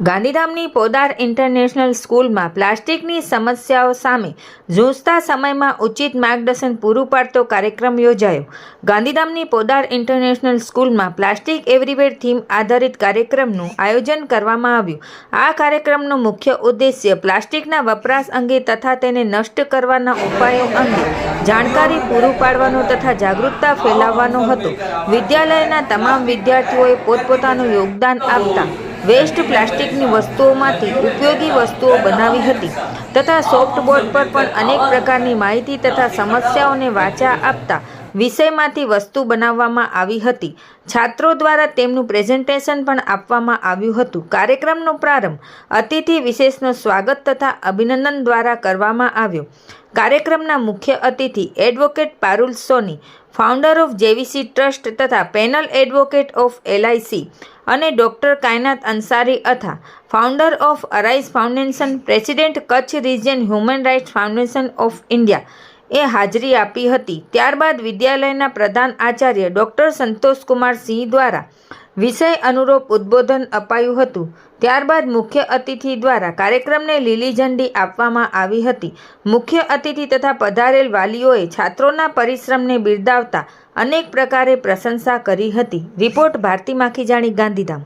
ગાંધીધામની Podar international સ્કૂલમાં પ્લાસ્ટિકની સમસ્યાઓ સામે ઝૂંઝતા સમયમાં ઉચિત માર્ગદર્શન પૂરું પાડતો કાર્યક્રમ યોજાયો. ગાંધીધામની પોદાર ઇન્ટરનેશનલ સ્કૂલમાં પ્લાસ્ટિક એવરીવેર થીમ આધારિત કાર્યક્રમનું આયોજન કરવામાં આવ્યું. આ કાર્યક્રમનો મુખ્ય ઉદ્દેશ્ય પ્લાસ્ટિકના વપરાશ અંગે તથા તેને નષ્ટ કરવાના ઉપાયો અંગે જાણકારી પૂરું પાડવાનો તથા જાગૃતતા ફેલાવવાનો હતો. વિદ્યાલયના તમામ વિદ્યાર્થીઓએ પોતપોતાનું યોગદાન આપતા વેસ્ટ પ્લાસ્ટિકની વસ્તુઓમાંથી ઉપયોગી વસ્તુઓ બનાવી હતી તથા સોફ્ટબોર્ડ પર પણ અનેક પ્રકારની માહિતી તથા સમસ્યાઓને વાચા આપતા વિષયમાંથી વસ્તુ બનાવવામાં આવી હતી. છાત્રો દ્વારા તેમનું પ્રેઝન્ટેશન પણ આપવામાં આવ્યું હતું. કાર્યક્રમનો પ્રારંભ અતિથિ વિશેષનો સ્વાગત તથા અભિનંદન દ્વારા કરવામાં આવ્યો. કાર્યક્રમના મુખ્ય અતિથિ advocate Parul Soni, founder of JVC trust તથા પેનલ એડવોકેટ ઓફ એલઆઈસી અને doctor કાયનાત Ansari અથા founder of arise foundation, president Kutch region human rights foundation of India એ હાજરી આપી હતી. ત્યારબાદ વિદ્યાલયના પ્રધાન આચાર્ય ડૉક્ટર સંતોષકુમાર સિંહ દ્વારા વિષય અનુરૂપ ઉદ્બોધન અપાયું હતું. ત્યારબાદ મુખ્ય અતિથિ દ્વારા કાર્યક્રમને લીલી ઝંડી આપવામાં આવી હતી. મુખ્ય અતિથિ તથા પધારેલ વાલીઓએ છાત્રોના પરિશ્રમને બિરદાવતા અનેક પ્રકારે પ્રશંસા કરી હતી. રિપોર્ટ ભારતી માખીજાણી, ગાંધીધામ.